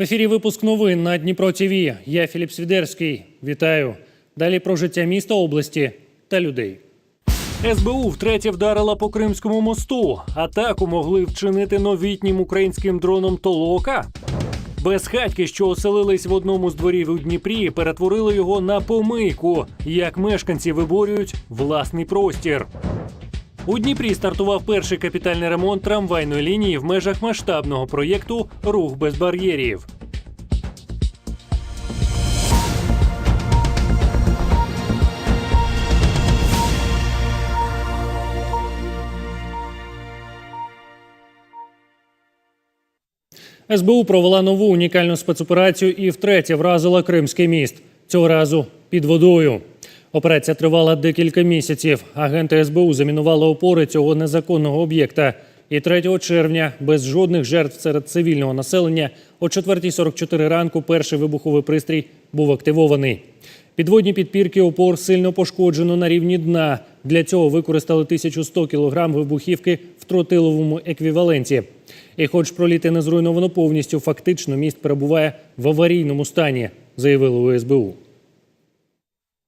В ефірі випуск новин на Дніпро ТВ. Я Філіп Свідерський. Вітаю. Далі про життя міста, області та людей. СБУ втретє вдарила по Кримському мосту. Атаку могли вчинити новітнім українським дроном Толока. Безхатьки, що оселились в одному з дворів у Дніпрі, перетворили його на помийку. Як мешканці виборюють власний простір. У Дніпрі стартував перший капітальний ремонт трамвайної лінії в межах масштабного проєкту Рух без бар'єрів. СБУ провела нову унікальну спецоперацію і втретє вразила Кримський міст. Цього разу під водою. Операція тривала декілька місяців. Агенти СБУ замінували опори цього незаконного об'єкта. І 3 червня, без жодних жертв серед цивільного населення, о 4.44 ранку перший вибуховий пристрій був активований. Підводні підпірки опор сильно пошкоджено на рівні дна. Для цього використали 1100 кг вибухівки в тротиловому еквіваленті. І хоч проліти не зруйновано повністю, фактично міст перебуває в аварійному стані, заявили у СБУ.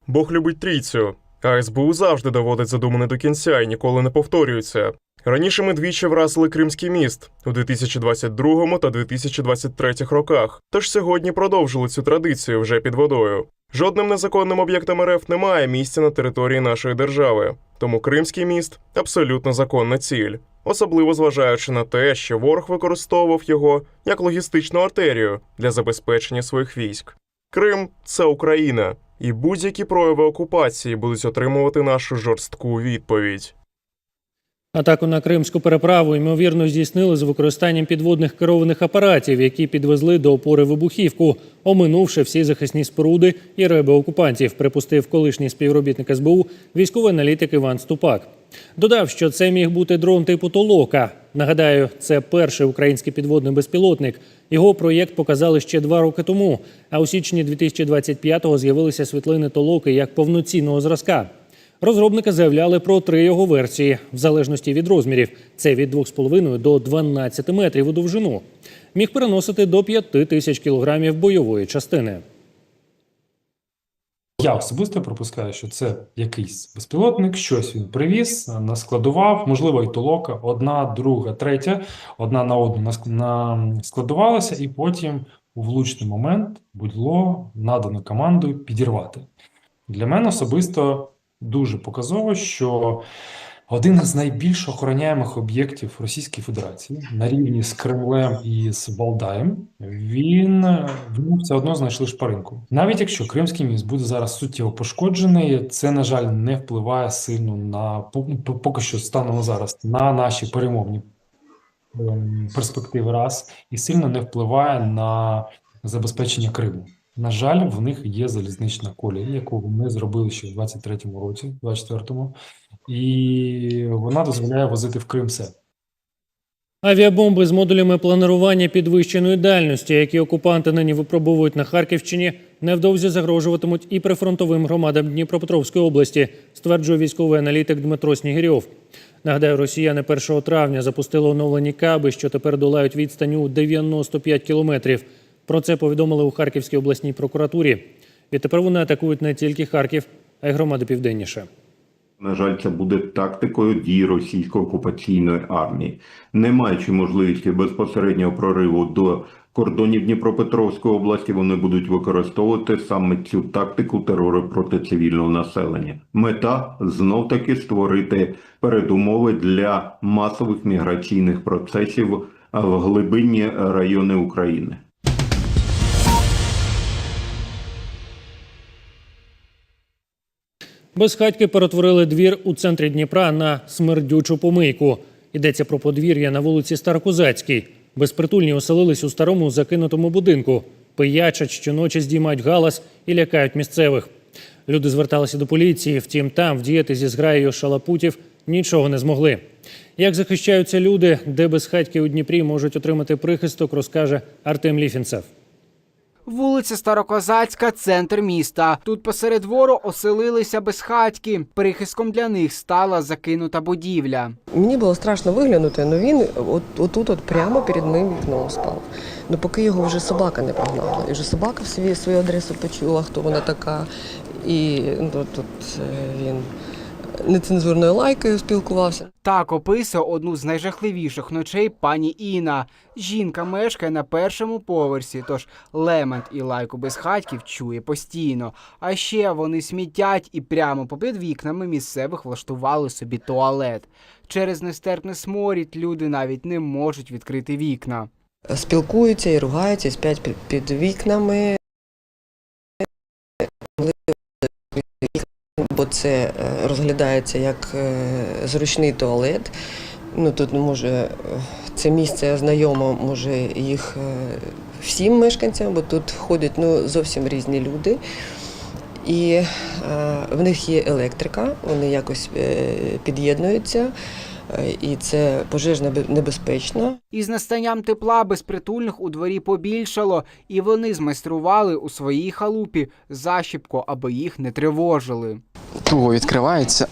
Бог любить трійцю, а СБУ завжди доводить задумане до кінця і ніколи не повторюється. Раніше ми двічі вразили Кримський міст у 2022 та 2023 роках. Тож сьогодні продовжили цю традицію вже під водою. Жодним незаконним об'єктам РФ немає місця на території нашої держави, тому Кримський міст абсолютно законна ціль, особливо зважаючи на те, що ворог використовував його як логістичну артерію для забезпечення своїх військ. Крим це Україна, і будь-які прояви окупації будуть отримувати нашу жорстку відповідь. Атаку на кримську переправу ймовірно здійснили з використанням підводних керованих апаратів, які підвезли до опори вибухівку, оминувши всі захисні споруди і реби окупантів, припустив колишній співробітник СБУ, військовий аналітик Іван Ступак. Додав, що це міг бути дрон типу Толока. Нагадаю, це перший український підводний безпілотник. Його проєкт показали ще два роки тому. А у січні 2025-го з'явилися світлини Толоки як повноцінного зразка. Розробники заявляли про три його версії, в залежності від розмірів. Це від 2,5 до 12 метрів у довжину. Міг переносити до 5 тисяч кілограмів бойової частини. Я особисто припускаю, що це якийсь безпілотник, щось він привіз, наскладував, можливо, і толока, одна, друга, третя, одна на одну наскладувалася, складувалася, і потім у влучний момент було надано команду підірвати. Для мене особисто дуже показово, що один з найбільш охороняємих об'єктів Російської Федерації на рівні з Кремлем і з Валдаєм, він в ньому все одно знайшли шпаринку. Навіть якщо Кримський міст буде зараз суттєво пошкоджений, це, на жаль, не впливає сильно на по- поки що станом зараз на наші перемовні ем, перспективи раз і сильно не впливає на забезпечення Криму. На жаль, в них є залізнична колія, яку вони зробили ще в 23-му році, 24-му, і вона дозволяє возити в Крим все. Авіабомби з модулями планування підвищеної дальності, які окупанти нині випробовують на Харківщині, невдовзі загрожуватимуть і прифронтовим громадам Дніпропетровської області, стверджує військовий аналітик Дмитро Снігирьов. Нагадаю, росіяни 1 травня запустили оновлені каби, що тепер долають відстань у 95 кілометрів. Про це повідомили у Харківській обласній прокуратурі. Відтепер вони атакують не тільки Харків, а й громади південніше. На жаль, це буде тактикою дій російської окупаційної армії, не маючи можливості безпосереднього прориву до кордонів Дніпропетровської області, вони будуть використовувати саме цю тактику терору проти цивільного населення. Мета знов таки створити передумови для масових міграційних процесів в глибинні райони України. Безхатьки перетворили двір у центрі Дніпра на смердючу помийку. Йдеться про подвір'я на вулиці Старокозацькій. Безпритульні оселились у старому закинутому будинку. Пиячать, щоночі здіймають галас і лякають місцевих. Люди зверталися до поліції, втім там вдіяти зі зграєю шалапутів нічого не змогли. Як захищаються люди, де безхатьки у Дніпрі можуть отримати прихисток, розкаже Артем Ліфінцев. Вулиця Старокозацька, центр міста. Тут посеред двору оселилися безхатьки. Прихистком для них стала закинута будівля. Мені було страшно виглянути, але він от, отут от прямо перед моїм вікном спав. Ну поки його вже собака не прогнала. І вже собака в свою, свою адресу почула, хто вона така. І ну, тут е, він нецензурною лайкою спілкувався. Так описує одну з найжахливіших ночей пані Інна. Жінка мешкає на першому поверсі, тож лемент і лайку безхатьків чує постійно. А ще вони смітять і прямо попід вікнами місцевих влаштували собі туалет. Через нестерпний сморід люди навіть не можуть відкрити вікна. Спілкуються і ругаються, і під, під вікнами. Бо це е, розглядається як е, зручний туалет. Ну тут може е, це місце знайомо, може їх е, всім мешканцям, бо тут ходять ну, зовсім різні люди. І в них є електрика, вони якось під'єднуються, і це пожежно бе- небезпечно. Із настанням тепла безпритульних у дворі побільшало, і вони змайстрували у своїй халупі защіпку, аби їх не тривожили. туго відкривається.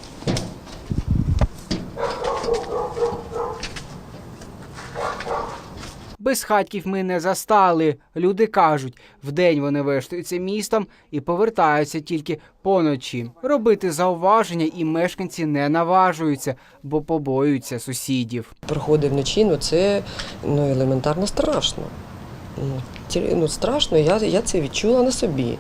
Безхатьків ми не застали. Люди кажуть, вдень вони вештуються містом і повертаються тільки поночі. Робити зауваження і мешканці не наважуються, бо побоюються сусідів. Проходи вночі, ну це ну, елементарно страшно. Ну, ну, страшно, я, я це відчула на собі.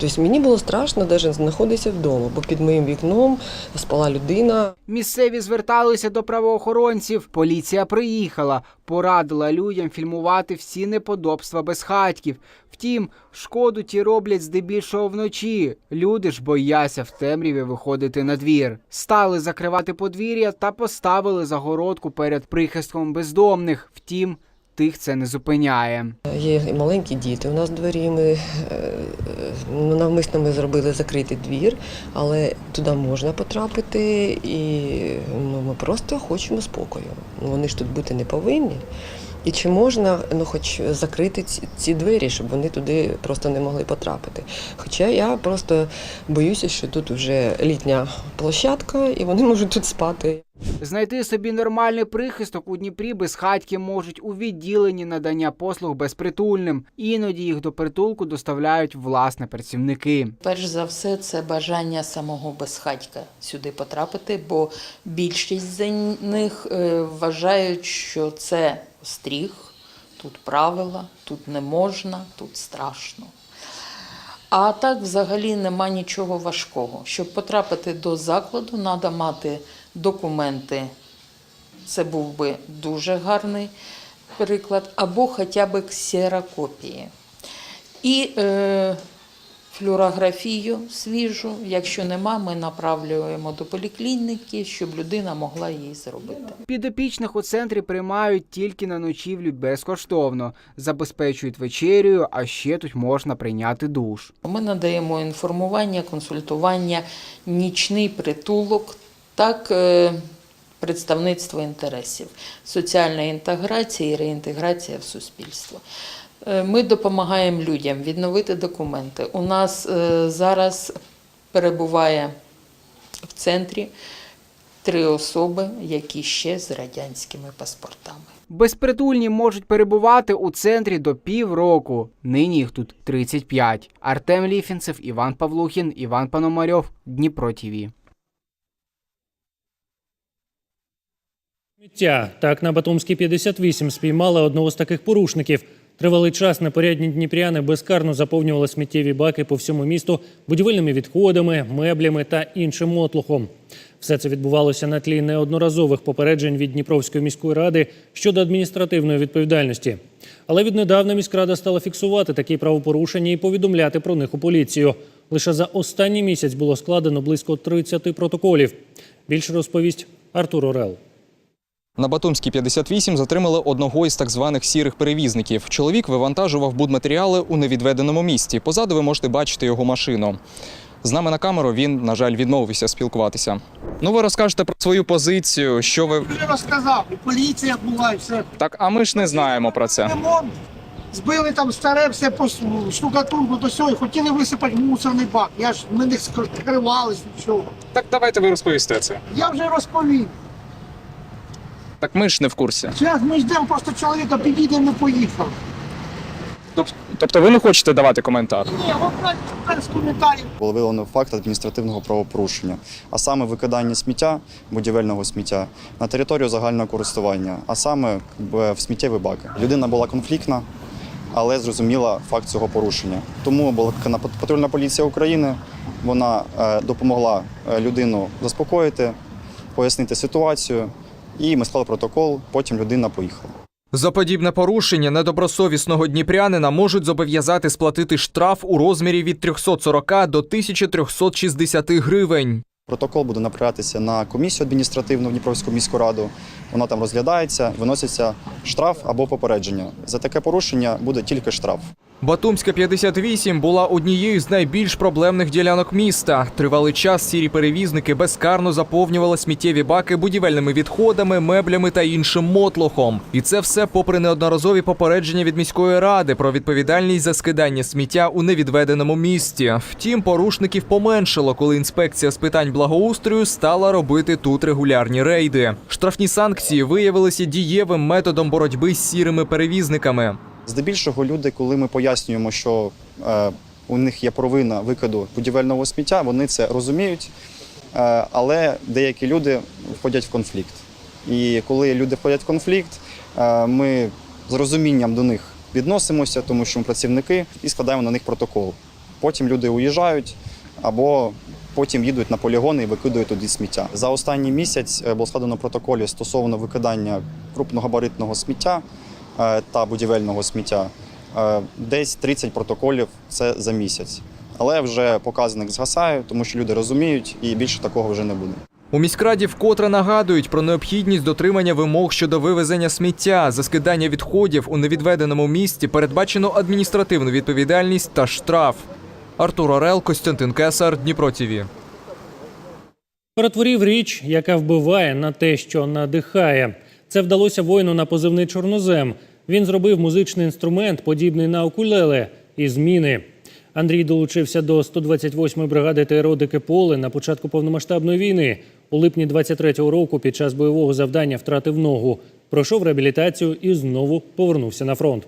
Тобто мені було страшно навіть знаходитися вдома, бо під моїм вікном спала людина. Місцеві зверталися до правоохоронців. Поліція приїхала, порадила людям фільмувати всі неподобства безхатьків. Втім, шкоду ті роблять здебільшого вночі. Люди ж бояться в темряві виходити на двір. Стали закривати подвір'я та поставили загородку перед прихистком бездомних. Втім, тих це не зупиняє. Є і маленькі діти. У нас в дворі ми е, е, навмисно ми зробили закритий двір, але туди можна потрапити, і ну, ми просто хочемо спокою. Вони ж тут бути не повинні. І чи можна ну, хоч закрити ці, ці двері, щоб вони туди просто не могли потрапити. Хоча я просто боюся, що тут вже літня площадка, і вони можуть тут спати. Знайти собі нормальний прихисток у Дніпрі безхатьки можуть у відділенні надання послуг безпритульним. Іноді їх до притулку доставляють власне працівники. Перш за все, це бажання самого безхатька сюди потрапити, бо більшість з них е, вважають, що це стріх, тут правила, тут не можна, тут страшно. А так взагалі нема нічого важкого. Щоб потрапити до закладу, треба мати документи. Це був би дуже гарний приклад, або хоча б ксерокопії. І е, флюорографію свіжу. Якщо нема, ми направлюємо до поліклініки, щоб людина могла її зробити. Підопічних у центрі приймають тільки на ночівлю безкоштовно, забезпечують вечерю, а ще тут можна прийняти душ. Ми надаємо інформування, консультування, нічний притулок, так е, представництво інтересів, соціальна інтеграція і реінтеграція в суспільство. Е, Ми допомагаємо людям відновити документи. У нас е, зараз перебуває в центрі три особи, які ще з радянськими паспортами. Безпритульні можуть перебувати у центрі до півроку. Нині їх тут 35. Артем Ліфінцев, Іван Павлухін, Іван Пономарьов, Дніпро ТІВІ. Сміття. Так на Батумській 58 спіймали одного з таких порушників. Тривалий час непорядні дніпряни безкарно заповнювали сміттєві баки по всьому місту будівельними відходами, меблями та іншим мотлухом. Все це відбувалося на тлі неодноразових попереджень від Дніпровської міської ради щодо адміністративної відповідальності. Але віднедавна міськрада стала фіксувати такі правопорушення і повідомляти про них у поліцію. Лише за останній місяць було складено близько 30 протоколів. Більше розповість Артур Орел. На Батумській 58 затримали одного із так званих сірих перевізників. Чоловік вивантажував будматеріали у невідведеному місці. Позаду ви можете бачити його машину. З нами на камеру він, на жаль, відмовився спілкуватися. Ну, ви розкажете про свою позицію, що ви. Я розказав, поліція була, і все. Так, а ми ж не знаємо про це. Ремонт збили там старе все по штукатурку до сього, і хотіли висипати мусорний бак. Я ж ми не скривались нічого. Так давайте ви розповісте це. Я вже розповів. Так ми ж не в курсі. Зараз ми ждемо просто чоловіка, підійдемо і поїхав. Тобто ви не хочете давати коментар? Ні, от без коментарів. Було виявлено факт адміністративного правопорушення, а саме викидання сміття, будівельного сміття на територію загального користування, а саме в в сміттєві баки. Людина була конфліктна, але зрозуміла факт цього порушення. Тому була викликана пат- патрульна поліція України. Вона е, допомогла е, людину заспокоїти, пояснити ситуацію, і ми склали протокол. Потім людина поїхала. За подібне порушення недобросовісного дніпрянина можуть зобов'язати сплатити штраф у розмірі від 340 до 1360 гривень. Протокол буде направлятися на комісію адміністративну в Дніпровську міську раду. Вона там розглядається, виноситься штраф або попередження. За таке порушення буде тільки штраф. Батумська 58 була однією з найбільш проблемних ділянок міста. Тривалий час сірі перевізники безкарно заповнювали сміттєві баки будівельними відходами, меблями та іншим мотлохом. І це все попри неодноразові попередження від міської ради про відповідальність за скидання сміття у невідведеному місті. Втім, порушників поменшало, коли інспекція з питань благоустрою стала робити тут регулярні рейди. Штрафні санкції виявилися дієвим методом боротьби з сірими перевізниками. Здебільшого люди, коли ми пояснюємо, що е, у них є провина викиду будівельного сміття, вони це розуміють, е, але деякі люди входять в конфлікт. І коли люди входять в конфлікт, е, ми з розумінням до них відносимося, тому що ми працівники, і складаємо на них протокол. Потім люди уїжджають або потім їдуть на полігони і викидують туди сміття. За останній місяць було складено протоколів стосовно викидання крупногабаритного сміття та будівельного сміття. Е, Десь 30 протоколів це за місяць. Але вже показник згасає, тому що люди розуміють, і більше такого вже не буде. У міськраді вкотре нагадують про необхідність дотримання вимог щодо вивезення сміття, за скидання відходів у невідведеному місті передбачено адміністративну відповідальність та штраф. Артур Орел, Костянтин Кесар, Дніпро ТІВІ. Перетворів річ, яка вбиває на те, що надихає. Це вдалося воїну на позивний чорнозем. Він зробив музичний інструмент, подібний на укулеле, і зміни. Андрій долучився до 128-ї бригади ТРО «Дике поле на початку повномасштабної війни. У липні 23-го року під час бойового завдання втратив ногу, пройшов реабілітацію і знову повернувся на фронт.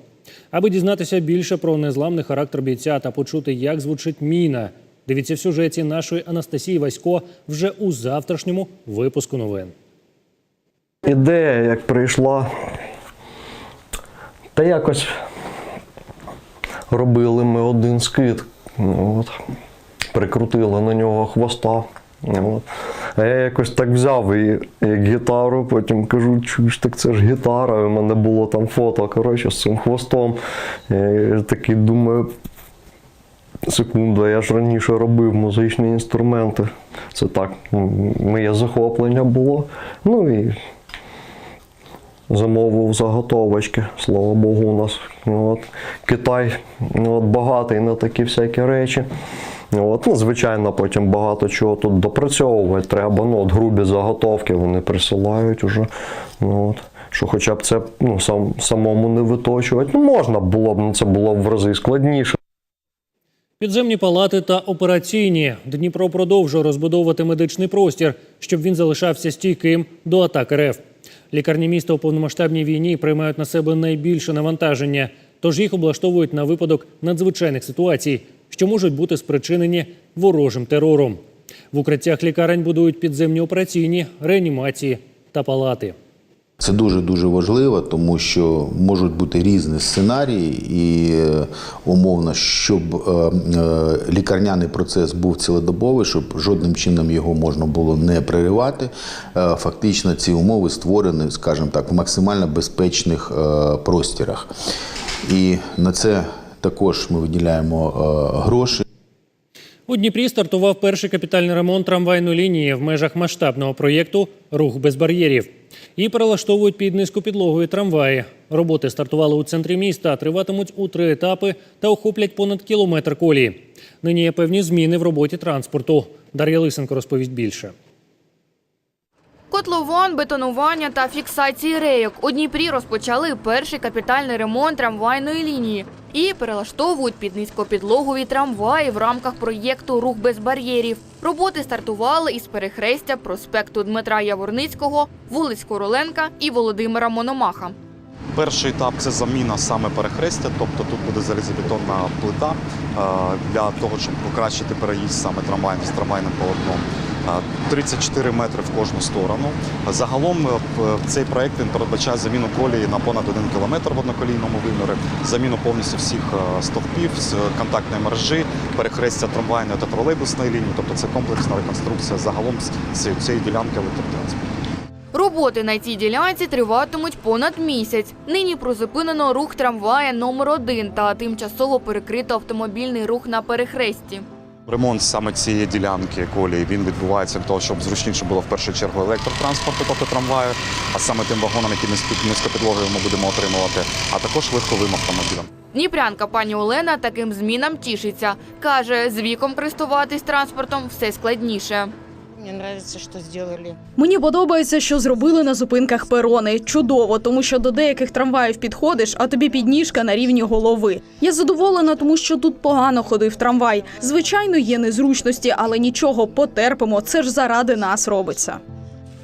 Аби дізнатися більше про незламний характер бійця та почути, як звучить міна. Дивіться в сюжеті нашої Анастасії Васько вже у завтрашньому випуску новин. Ідея, як прийшла, та якось робили ми один скид. Ну, От. Прикрутили на нього хвоста. От. А я якось так взяв і як гітару, потім кажу, чуєш, так це ж гітара. В мене було там фото коротше, з цим хвостом. Я такий думаю, секунду, я ж раніше робив музичні інструменти. Це так, моє захоплення було. Ну і замовив заготовочки. Слава Богу, у нас ну, от, Китай ну, от, багатий на такі всякі речі. От, ну, звичайно, потім багато чого тут допрацьовувати треба. Ну, от, грубі заготовки вони присилають уже. Ну, от, що хоча б це ну, сам, самому не виточувати. Ну, можна було б, ну, це було б в рази складніше. Підземні палати та операційні. Дніпро продовжує розбудовувати медичний простір, щоб він залишався стійким до атак РФ. Лікарні міста у повномасштабній війні приймають на себе найбільше навантаження, тож їх облаштовують на випадок надзвичайних ситуацій, що можуть бути спричинені ворожим терором. В укриттях лікарень будують підземні операційні, реанімації та палати. Це дуже дуже важливо, тому що можуть бути різні сценарії, і е, умовно, щоб е, е, лікарняний процес був цілодобовий, щоб жодним чином його можна було не переривати. Фактично ці умови створені, скажімо так, в максимально безпечних простірах. І на це також ми виділяємо гроші. У Дніпрі стартував перший капітальний ремонт трамвайної лінії в межах масштабного проєкту Рух без бар'єрів. Її перелаштовують під низку підлогою трамваї. Роботи стартували у центрі міста, триватимуть у три етапи та охоплять понад кілометр колії. Нині є певні зміни в роботі транспорту. Дар'я Лисенко розповість більше. Котлован, бетонування та фіксації рейок. У Дніпрі розпочали перший капітальний ремонт трамвайної лінії і перелаштовують під низькопідлогові трамваї в рамках проєкту Рух без бар'єрів. Роботи стартували із перехрестя проспекту Дмитра Яворницького, вулиць Короленка і Володимира Мономаха. Перший етап це заміна саме перехрестя, тобто тут буде залізобетонна плита е, для того, щоб покращити переїзд саме трамвайним з трамвайним полотном. Е, 34 метри в кожну сторону. Загалом е, цей проект передбачає заміну колії на понад 1 кілометр в одноколійному вимірі, заміну повністю всих е, стовпів з контактної мережі, перехрестя трамвайної та тролейбусної лінії. Тобто це комплексна реконструкція загалом цієї- ділянки електротранспорту. Роботи на цій ділянці триватимуть понад місяць. Нині призупинено рух трамвая номер 1 та тимчасово перекрито автомобільний рух на перехресті. Ремонт саме цієї ділянки колії він відбувається для того, щоб зручніше було в першу чергу електротранспорту, тобто трамваю, а саме тим вагонам, які низько- низькопідлогові ми будемо отримувати, а також легковим автомобілем. Дніпрянка пані Олена таким змінам тішиться. Каже, з віком користуватись транспортом все складніше. Мені подобається, що зробили. Мені подобається, що зробили на зупинках перони. Чудово, тому що до деяких трамваїв підходиш, а тобі підніжка на рівні голови. Я задоволена, тому що тут погано ходив трамвай. Звичайно, є незручності, але нічого, потерпимо. Це ж заради нас робиться.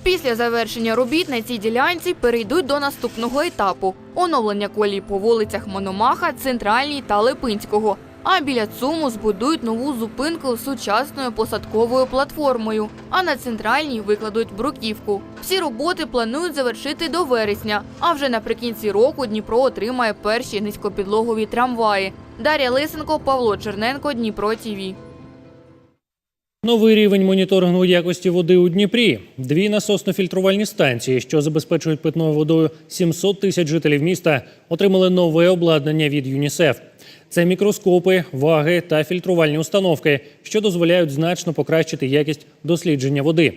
Після завершення робіт на цій ділянці перейдуть до наступного етапу оновлення колій по вулицях Мономаха, Центральній та Липинського. А біля ЦУМу збудують нову зупинку з сучасною посадковою платформою. А на центральній викладуть бруківку. Всі роботи планують завершити до вересня. А вже наприкінці року Дніпро отримає перші низькопідлогові трамваї. Дар'я Лисенко, Павло Черненко, Дніпро ТІВІ. Новий рівень моніторингу якості води у Дніпрі. Дві насосно-фільтрувальні станції, що забезпечують питною водою 700 тисяч жителів міста, отримали нове обладнання від ЮНІСЕФ. Це мікроскопи, ваги та фільтрувальні установки, що дозволяють значно покращити якість дослідження води.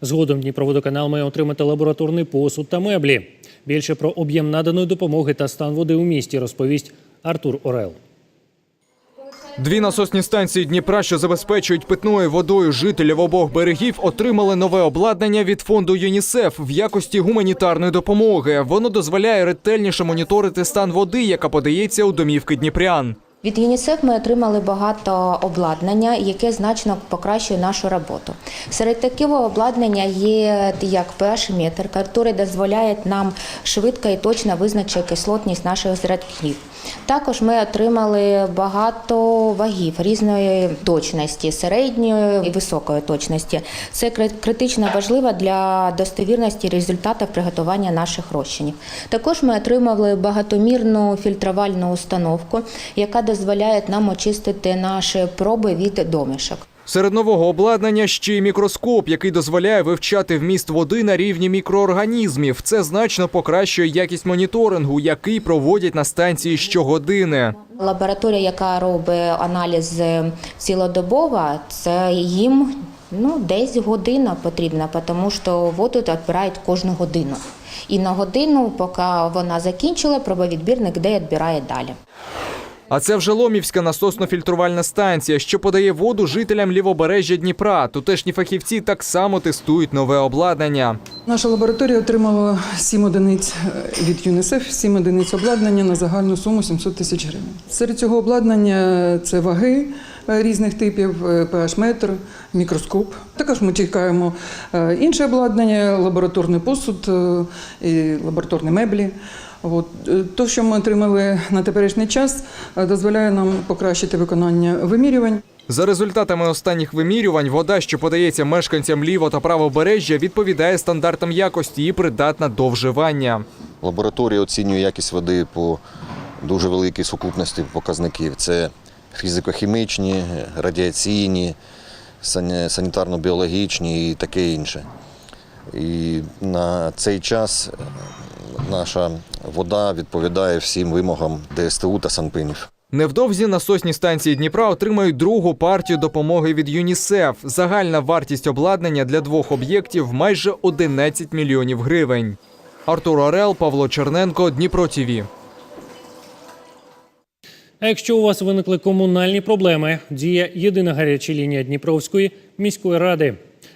Згодом Дніпроводоканал має отримати лабораторний посуд та меблі. Більше про об'єм наданої допомоги та стан води у місті розповість Артур Орел. Дві насосні станції Дніпра, що забезпечують питною водою жителів обох берегів, отримали нове обладнання від фонду ЮНІСЕФ в якості гуманітарної допомоги. Воно дозволяє ретельніше моніторити стан води, яка подається у домівки дніпрян. Від ЮНІСЕФ ми отримали багато обладнання, яке значно покращує нашу роботу. Серед такого обладнання є як pH метр який дозволяє нам швидко і точно визначити кислотність наших зразків. Також ми отримали багато вагів різної точності, середньої і високої точності. Це критично важливо для достовірності результатів приготування наших розчинів. Також ми отримали багатомірну фільтрувальну установку, яка дозволяє нам очистити наші проби від домішок. Серед нового обладнання ще й мікроскоп, який дозволяє вивчати вміст води на рівні мікроорганізмів. Це значно покращує якість моніторингу, який проводять на станції щогодини. Лабораторія, яка робить аналіз цілодобово, це їм ну, десь година потрібна, тому що воду відбирають кожну годину. І на годину, поки вона закінчила, пробовідбірник де відбирає далі. А це вже Ломівська насосно-фільтрувальна станція, що подає воду жителям лівобережжя Дніпра. Тутешні фахівці так само тестують нове обладнання. Наша лабораторія отримала 7 одиниць е, від ЮНІСЕФ, 7 одиниць обладнання на загальну суму 700 тисяч гривень. Серед цього обладнання це ваги е, різних типів, е, pH-метр, мікроскоп. Також ми чекаємо інше обладнання, лабораторний посуд і лабораторні меблі. От. Е, То, що ми отримали на теперішній час, е, дозволяє нам покращити виконання вимірювань. За результатами останніх вимірювань, вода, що подається мешканцям ліво та правобережжя, відповідає стандартам якості і придатна до вживання. Лабораторія оцінює якість води по дуже великій сукупності показників. Це фізико-хімічні, радіаційні, санітарно-біологічні і таке інше. І на цей час наша вода відповідає всім вимогам ДСТУ та Санпинів. Невдовзі насосні станції Дніпра отримають другу партію допомоги від ЮНІСЕФ. Загальна вартість обладнання для двох об'єктів майже 11 мільйонів гривень. Артур Орел, Павло Черненко, Дніпро ТІВІ. А якщо у вас виникли комунальні проблеми, діє єдина гаряча лінія Дніпровської міської ради.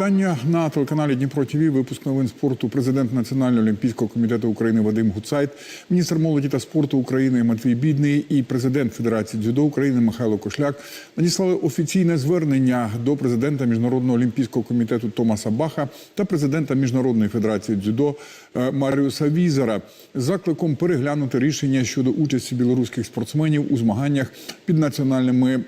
Вітання на телеканалі Дніпро ТВ. Випуск новин спорту. Президент Національного олімпійського комітету України Вадим Гуцайт, міністр молоді та спорту України Матвій Бідний і президент Федерації дзюдо України Михайло Кошляк надіслали офіційне звернення до президента Міжнародного олімпійського комітету Томаса Баха та президента Міжнародної федерації дзюдо е, Маріуса Візера з закликом переглянути рішення щодо участі білоруських спортсменів у змаганнях під національними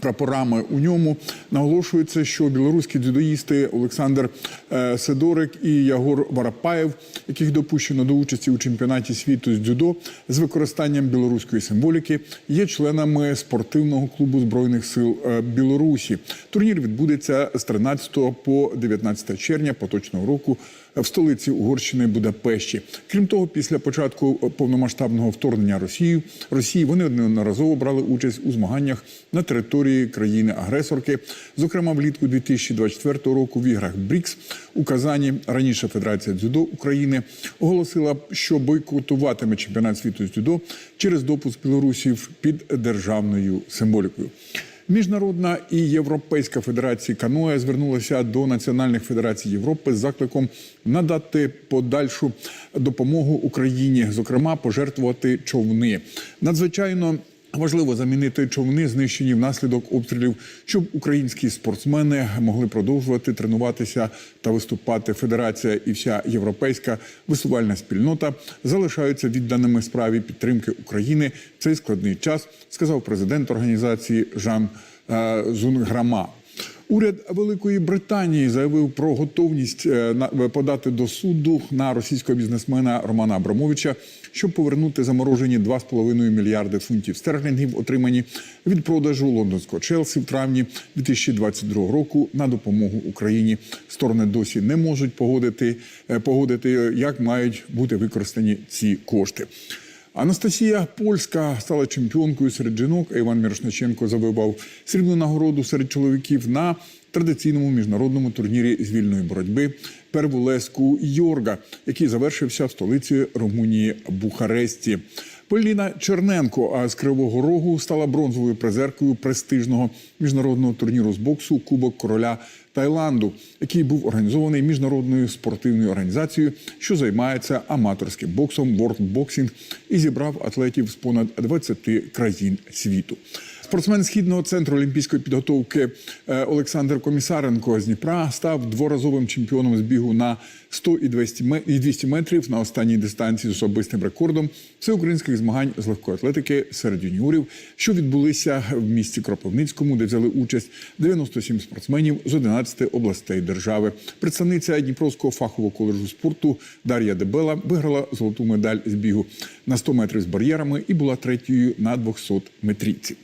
прапорами. У ньому наголошується, що білоруські дзюдоїсти Олександр е, Сидорик і Ягор Варапаєв, яких допущено до участі у чемпіонаті світу з дзюдо з використанням білоруської символіки, є членами спортивного клубу збройних сил е, Білорусі. Турнір відбудеться з 13 по 19 червня поточного року в столиці Угорщини Будапешті. Крім того, після початку повномасштабного вторгнення Росії Росії вони неодноразово брали участь у змаганнях на території країни-агресорки. Зокрема, влітку 2024 року в іграх БРІКС у Казані раніше Федерація дзюдо України оголосила, що бойкотуватиме чемпіонат світу з дзюдо через допуск білорусів під державною символікою. Міжнародна і Європейська федерації каноя звернулися до національних федерацій Європи з закликом надати подальшу допомогу Україні, зокрема пожертвувати човни. Надзвичайно Важливо замінити човни, знищені внаслідок обстрілів, щоб українські спортсмени могли продовжувати тренуватися та виступати. Федерація і вся європейська висувальна спільнота залишаються відданими справі підтримки України в цей складний час, сказав президент організації Жан е, Зунграма. Уряд Великої Британії заявив про готовність е, подати до суду на російського бізнесмена Романа Абрамовича, щоб повернути заморожені 2,5 мільярди фунтів стерлінгів, отримані від продажу лондонського Челсі в травні 2022 року на допомогу Україні. Сторони досі не можуть погодити, е, погодити, як мають бути використані ці кошти. Анастасія Польська стала чемпіонкою серед жінок. а Іван Мірошниченко завоював срібну нагороду серед чоловіків на традиційному міжнародному турнірі з вільної боротьби Первулеску Йорга, який завершився в столиці Румунії Бухаресті. Поліна Черненко з Кривого Рогу стала бронзовою призеркою престижного міжнародного турніру з боксу Кубок Короля Таїланду, який був організований міжнародною спортивною організацією, що займається аматорським боксом World Boxing і зібрав атлетів з понад 20 країн світу. Спортсмен східного центру олімпійської підготовки е, Олександр Комісаренко з Дніпра став дворазовим чемпіоном з бігу на 100 і 200 ме- і 200 метрів на останній дистанції з особистим рекордом всеукраїнських змагань з легкої атлетики серед юніорів, що відбулися в місті Кропивницькому, де взяли участь 97 спортсменів з 11 областей держави. Представниця Дніпровського фахового коледжу спорту Дар'я Дебела виграла золоту медаль з бігу на 100 метрів з бар'єрами і була третьою на 200 метрівці.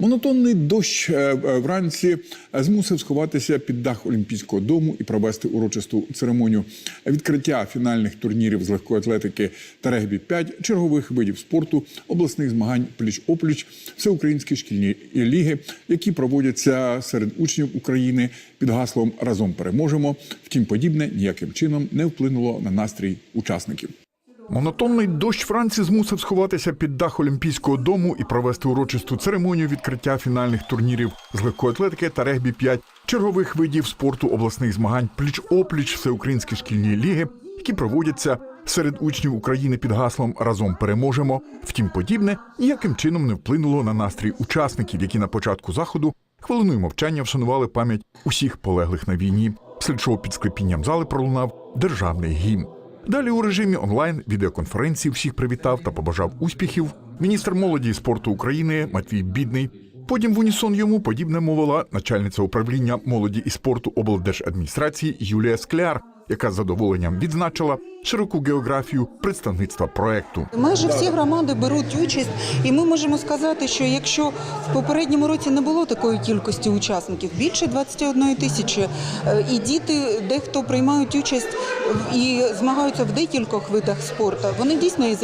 Монотонний дощ е, е, вранці е, змусив сховатися під дах Олімпійського дому і провести урочисту церемонію відкриття фінальних турнірів з легкої атлетики та регбі 5 чергових видів спорту, обласних змагань пліч-опліч, всеукраїнські шкільні ліги, які проводяться серед учнів України під гаслом Разом переможемо. Втім, подібне ніяким чином не вплинуло на настрій учасників. Монотонний дощ Франції змусив сховатися під дах Олімпійського дому і провести урочисту церемонію відкриття фінальних турнірів з легкої атлетики та регбі 5 чергових видів спорту обласних змагань пліч-опліч всеукраїнські шкільні ліги, які проводяться серед учнів України під гаслом Разом переможемо. Втім, подібне ніяким чином не вплинуло на настрій учасників, які на початку заходу хвилиною мовчання вшанували пам'ять усіх полеглих на війні. Слід під склепінням зали пролунав державний гімн. Далі у режимі онлайн відеоконференції всіх привітав та побажав успіхів міністр молоді і спорту України Матвій Бідний. Потім в унісон йому подібне мовила начальниця управління молоді і спорту облдержадміністрації Юлія Скляр, яка з задоволенням відзначила широку географію представництва проекту. Майже всі громади беруть участь, і ми можемо сказати, що якщо в попередньому році не було такої кількості учасників, більше 21 тисячі, е, і діти дехто приймають участь і змагаються в декількох видах спорту, вони дійсно є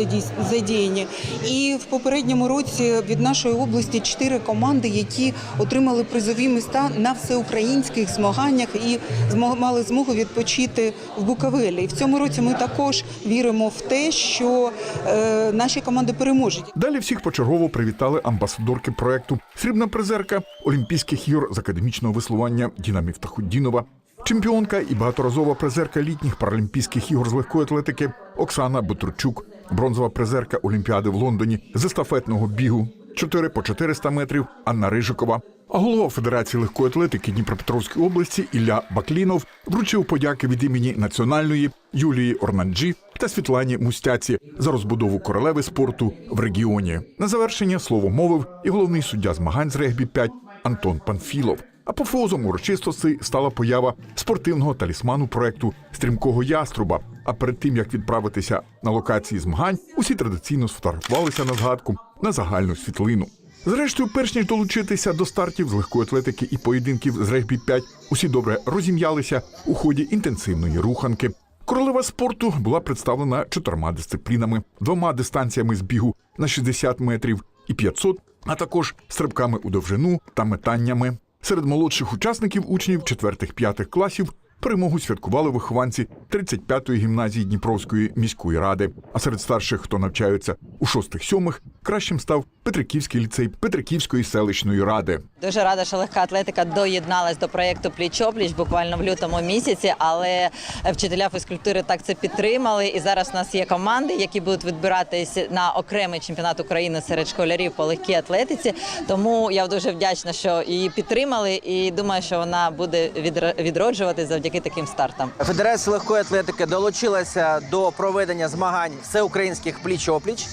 задіяні. І в попередньому році від нашої області чотири команди, які отримали призові міста на всеукраїнських змаганнях і мали змогу відпочити в Буковелі. І в цьому році ми також віримо в те, що е, наші команди переможуть. Далі всіх почергово привітали амбасадорки проекту, срібна призерка Олімпійських ігор з академічного веслування Діна Міфтахуддінова, чемпіонка і багаторазова призерка літніх паралімпійських ігор з легкої атлетики Оксана Бутурчук, бронзова призерка Олімпіади в Лондоні з естафетного бігу 4 по 400 метрів Анна Рижикова. А голова Федерації легкої атлетики Дніпропетровської області Ілля Баклінов вручив подяки від імені національної Юлії Орнанджі та Світлані Мустяці за розбудову королеви спорту в регіоні. На завершення слово мовив і головний суддя змагань з регбі 5 Антон Панфілов. Апофеозом урочистості стала поява спортивного талісману проекту стрімкого яструба. А перед тим як відправитися на локації змагань, усі традиційно сфотографувалися на згадку на загальну світлину. Зрештою, перш ніж долучитися до стартів з легкої атлетики і поєдинків з регбі 5, усі добре розім'ялися у ході інтенсивної руханки. Королева спорту була представлена чотирма дисциплінами, двома дистанціями з бігу на 60 метрів і 500, а також стрибками у довжину та метаннями. Серед молодших учасників учнів 4-5 класів перемогу святкували вихованці 35-ї гімназії Дніпровської міської ради. А серед старших, хто навчаються у 6-7, кращим став Петриківський ліцей Петриківської селищної ради. Дуже рада, що легка атлетика доєдналась до проєкту Пліч-опліч буквально в лютому місяці, але вчителя фізкультури так це підтримали. І зараз у нас є команди, які будуть відбиратись на окремий чемпіонат України серед школярів по легкій атлетиці. Тому я дуже вдячна, що її підтримали, і думаю, що вона буде відро- відроджуватись завдяки таким стартам. Федерація легкої атлетики долучилася до проведення змагань всеукраїнських пліч-опліч.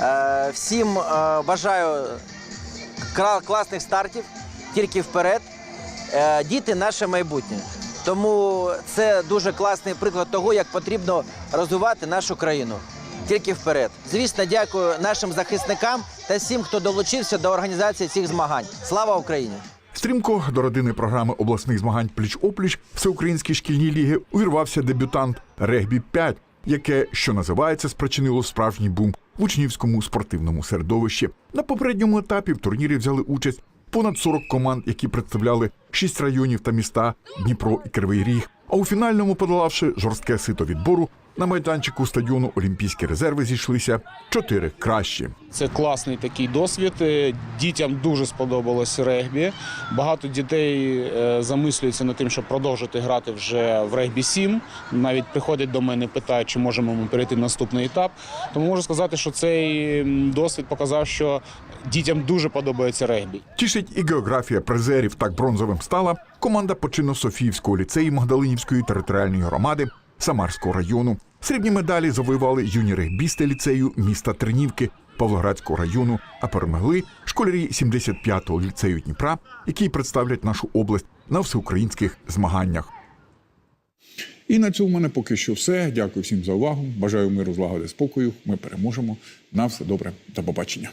Е, Всім е, бажаю класних стартів, тільки вперед. Е, Діти наше майбутнє. Тому це дуже класний приклад того, як потрібно розвивати нашу країну. Тільки вперед. Звісно, дякую нашим захисникам та всім, хто долучився до організації цих змагань. Слава Україні! Стрімко до родини програми обласних змагань пліч-опліч всеукраїнській шкільній ліги увірвався дебютант регбі 5 яке, що називається, спричинило справжній бум в учнівському спортивному середовищі. На попередньому етапі в турнірі взяли участь понад 40 команд, які представляли 6 районів та міста Дніпро і Кривий Ріг. А у фінальному, подолавши жорстке сито відбору, на майданчику стадіону Олімпійські резерви зійшлися чотири кращі. Це класний такий досвід. Е, Дітям дуже сподобалось регбі. Багато дітей е, замислюються над тим, щоб продовжити грати вже в регбі 7. Навіть приходять до мене, питають, чи можемо ми перейти в наступний етап. Тому можу сказати, що цей досвід показав, що дітям дуже подобається регбі. Тішить і географія призерів. Так бронзовим стала команда Почино-Софіївського ліцею Магдалинівської територіальної громади Самарського району. Срібні медалі завоювали юні регбісти ліцею міста Тернівки Павлоградського району, а перемогли школярі 75-го ліцею Дніпра, які представлять нашу область на всеукраїнських змаганнях. І на цьому в мене поки що все. Дякую всім за увагу. Бажаю миру, злагоди, спокою. Ми переможемо. На все добре. До побачення.